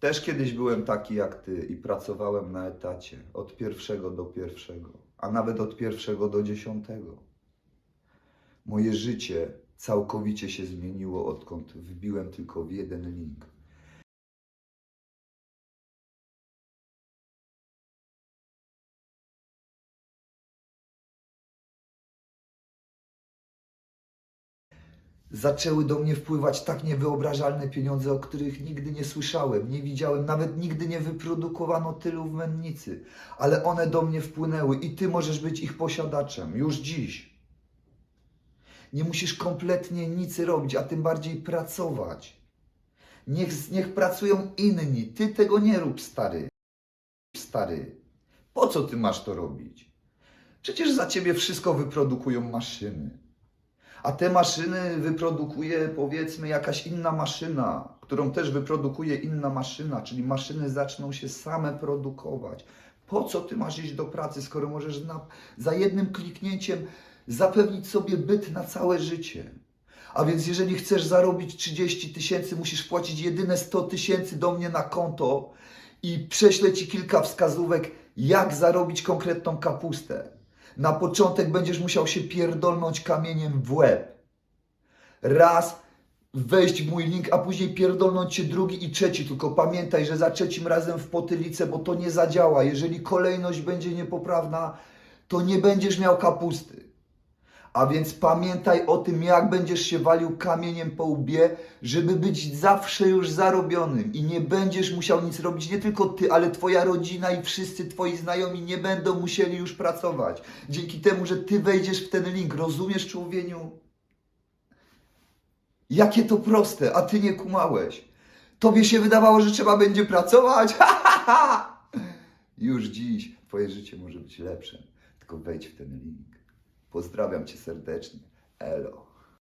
Też kiedyś byłem taki jak ty i pracowałem na etacie od pierwszego do pierwszego, a nawet od pierwszego do dziesiątego. Moje życie całkowicie się zmieniło, odkąd wbiłem tylko w jeden link. Zaczęły do mnie wpływać tak niewyobrażalne pieniądze, o których nigdy nie słyszałem, nie widziałem, nawet nigdy nie wyprodukowano tylu w mennicy, ale one do mnie wpłynęły i ty możesz być ich posiadaczem już dziś. Nie musisz kompletnie nic robić, a tym bardziej pracować. Niech, niech pracują inni, ty tego nie rób, stary. Stary, po co ty masz to robić? Przecież za ciebie wszystko wyprodukują maszyny. A te maszyny wyprodukuje powiedzmy jakaś inna maszyna, którą też wyprodukuje inna maszyna, czyli maszyny zaczną się same produkować. Po co ty masz iść do pracy, skoro możesz na, za jednym kliknięciem zapewnić sobie byt na całe życie? A więc jeżeli chcesz zarobić 30 tysięcy, musisz wpłacić jedyne 100 tysięcy do mnie na konto i prześlę ci kilka wskazówek, jak zarobić konkretną kapustę. Na początek będziesz musiał się pierdolnąć kamieniem w łeb. Raz wejść w mój link, a później pierdolnąć się drugi i trzeci. Tylko pamiętaj, że za trzecim razem w potylicę, bo to nie zadziała. Jeżeli kolejność będzie niepoprawna, to nie będziesz miał kapusty. A więc pamiętaj o tym, jak będziesz się walił kamieniem po łbie, żeby być zawsze już zarobionym i nie będziesz musiał nic robić, nie tylko ty, ale twoja rodzina i wszyscy twoi znajomi nie będą musieli już pracować. Dzięki temu, że ty wejdziesz w ten link, rozumiesz człowieniu? Jakie to proste, a ty nie kumałeś. Tobie się wydawało, że trzeba będzie pracować? Już dziś twoje życie może być lepsze, tylko wejdź w ten link. Pozdrawiam cię serdecznie. Elo.